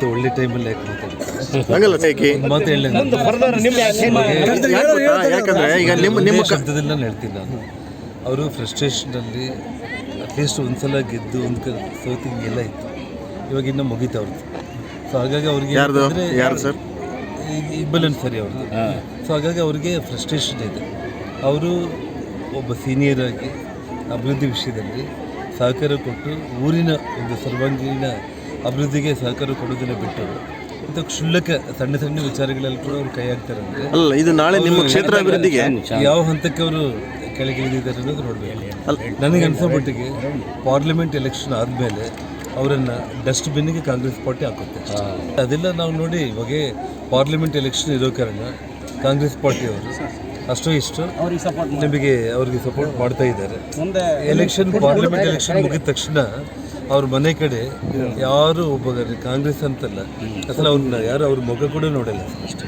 ಟೈಮಲ್ಲಿ ಒಳ್ಳೆ ಟೈಮಲ್ಲಿ? ಯಾಕಂದ್ರೆ ಈಗ ನಿಮ್ಮ ನಿಮ್ಮ ಶಬ್ದದಲ್ಲಿ ನಾನು ಹೇಳ್ತೀನಿ ನಾನು. ಅವರು ಫ್ರಸ್ಟ್ರೇಷನಲ್ಲಿ ಅಟ್ಲೀಸ್ಟ್ ಒಂದು ಸಲ ಗೆದ್ದು ಒಂದು ಕ ಸೋತಿಂಗ್ ಎಲ್ಲ ಇತ್ತು ಇವಾಗ ಇನ್ನೂ ಮುಗೀತು ಅವ್ರದ್ದು ಸೊ ಹಾಗಾಗಿ ಅವ್ರಿಗೆ ಯಾರ್ದು? ಏನಂತಂದ್ರೆ ಯಾರು ಸರ್? ಇಬ್ಬಲನ್ ಸರಿ ಅವ್ರದ್ದು ಸೊ ಹಾಗಾಗಿ ಅವ್ರಿಗೆ ಫ್ರಸ್ಟ್ರೇಷನ್ ಇದೆ. ಅವರು ಒಬ್ಬ ಸೀನಿಯರ್ ಆಗಿ ಅಭಿವೃದ್ಧಿ ವಿಷಯದಲ್ಲಿ ಸಹಕಾರ ಕೊಟ್ಟು ಊರಿನ ಒಂದು ಸರ್ವಾಂಗೀಣ ಅಭಿವೃದ್ಧಿಗೆ ಸಹಕಾರ ಕೊಡೋದನ್ನ ಬಿಟ್ಟು ಇಂಥ ಕ್ಷುಲ್ಲಕ ಸಣ್ಣ ಸಣ್ಣ ವಿಚಾರಗಳಲ್ಲಿ ಕೂಡ ಅವ್ರು ಕೈ ಹಾಕ್ತಾರೆ ಅಂದರೆ ಅಲ್ಲ ಇದು ನಾಳೆ ನಿಮ್ಮ ಕ್ಷೇತ್ರ ಅಭಿವೃದ್ಧಿಗೆ ಯಾವ ಹಂತಕ್ಕೆ ಅವರು ಕೆಳಗಿಳಿದಿದ್ದಾರೆ ಅನ್ನೋದು ನೋಡಬೇಕು. ನನಗೆ ಅನ್ಸೋ ಮಟ್ಟಿಗೆ ಪಾರ್ಲಿಮೆಂಟ್ ಎಲೆಕ್ಷನ್ ಆದಮೇಲೆ ಅವರನ್ನು ಡಸ್ಟ್ಬಿನ್ನಿಗೆ ಕಾಂಗ್ರೆಸ್ ಪಾರ್ಟಿ ಹಾಕುತ್ತೆ. ಅದೆಲ್ಲ ನಾವು ನೋಡಿ ಇವಾಗ ಪಾರ್ಲಿಮೆಂಟ್ ಎಲೆಕ್ಷನ್ ಇರೋ ಕಾರಣ ಕಾಂಗ್ರೆಸ್ ಪಾರ್ಟಿ ಅವರು ಅಷ್ಟೋ ಇಷ್ಟು ನಿಮಗೆ ಅವ್ರಿಗೆ ಸಪೋರ್ಟ್ ಮಾಡ್ತಾ ಇದ್ದಾರೆ. ಎಲೆಕ್ಷನ್ ಪಾರ್ಲಿಮೆಂಟ್ ಎಲೆಕ್ಷನ್ ಮುಗಿದ ತಕ್ಷಣ ಅವ್ರ ಮನೆ ಕಡೆ ಯಾರು ಒಬ್ಬ ಕಾಂಗ್ರೆಸ್ ಅಂತಲ್ಲ. ಅಸಲ ಅವ್ರನ್ನ ಯಾರು ಅವ್ರ ಮುಖ ಕೂಡ ನೋಡಲ್ಲ. ಅಷ್ಟೇ